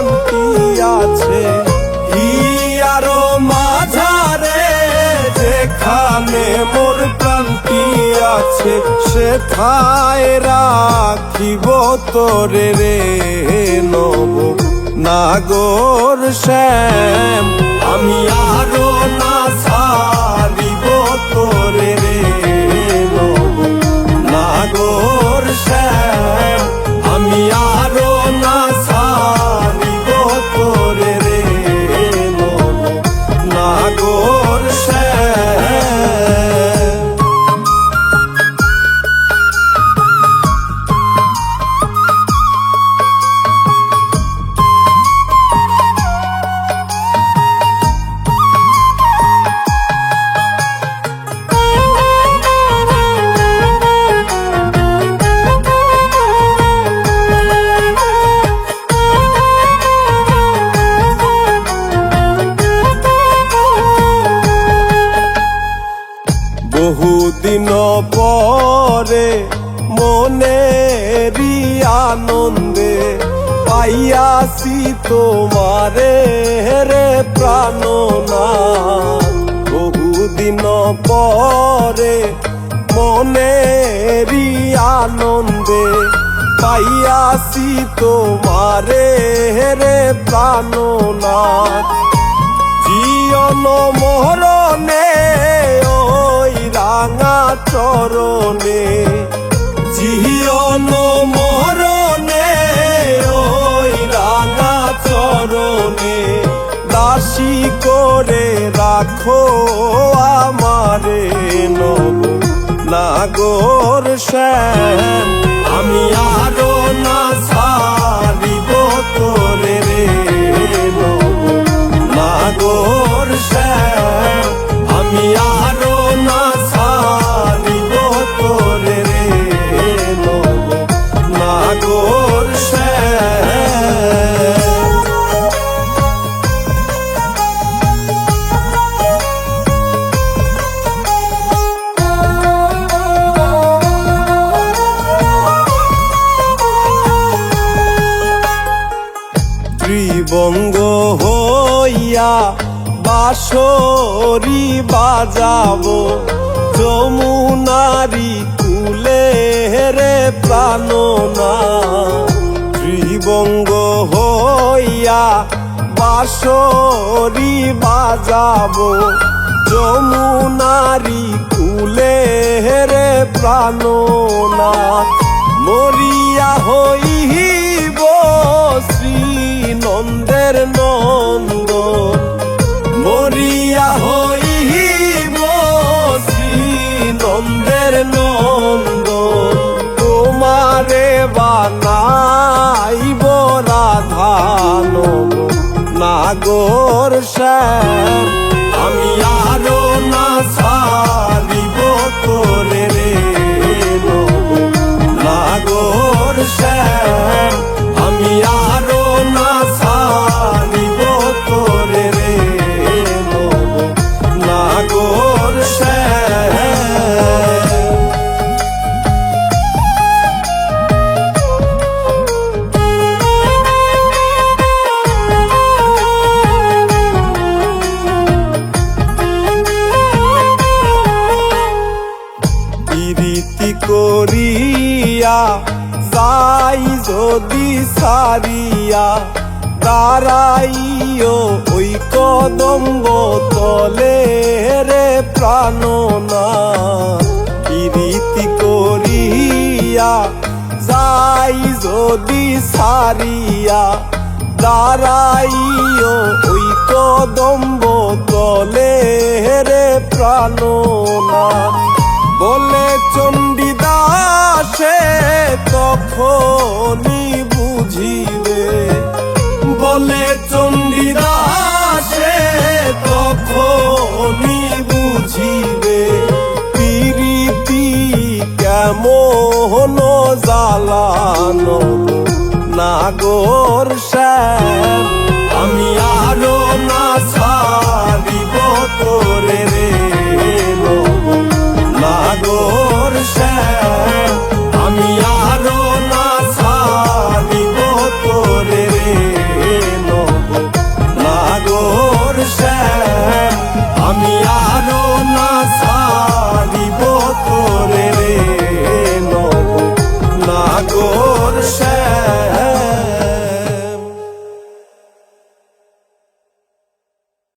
প্রান্তি আছে। ইয়ারো মাঝারে, যেখানে মোর প্রান্তি আছে, সেথায় রাখিব তোরে রে নব। নাগর শ্যাম, আমি আরও না বহুদিন পরে মনেরই আনন্দে পাইয়াছি তোমারে রে প্রাণনা বহুদিন পরে মনেরই আনন্দে পাইয়াছি তোমারে রে প্রাণনাথ। জীবন মরণে চরণে জীবন মরণে, ওই রাঙা চরণে। দাসী করে রাখো আমারে নব, নাগর শ্যাম আমি আরও হইয়া বাঁশরি বাজাবো। যমুনারি কুলে রে প্রাণনা। ত্রিবঙ্গ হইয়া বাঁশরি বাজাবো। যমুনারি কুলে রে প্রাণনা। মরিয়া হইব শ্রী নন্দের নন্দ মরিয়া হইব নন্দের নন্দ। তোমারে বানাইব রাধান নাগর শ্যাম আমি করিয়া যাই যদি সারিয়া দাঁড়াইও ওই কদম্ব তলে রে প্রাণনা প্রীতি করিয়া, যাই যদি সারিয়া দাঁড়াইও ওই কদম্ব তলে রে প্রাণনা বলে চণ্ডীদাসে তখনই বুঝিবে। বলে চন্ডিদাসে তখনই বুঝিবে পিরিতি কেমন জ্বালানো। নাগর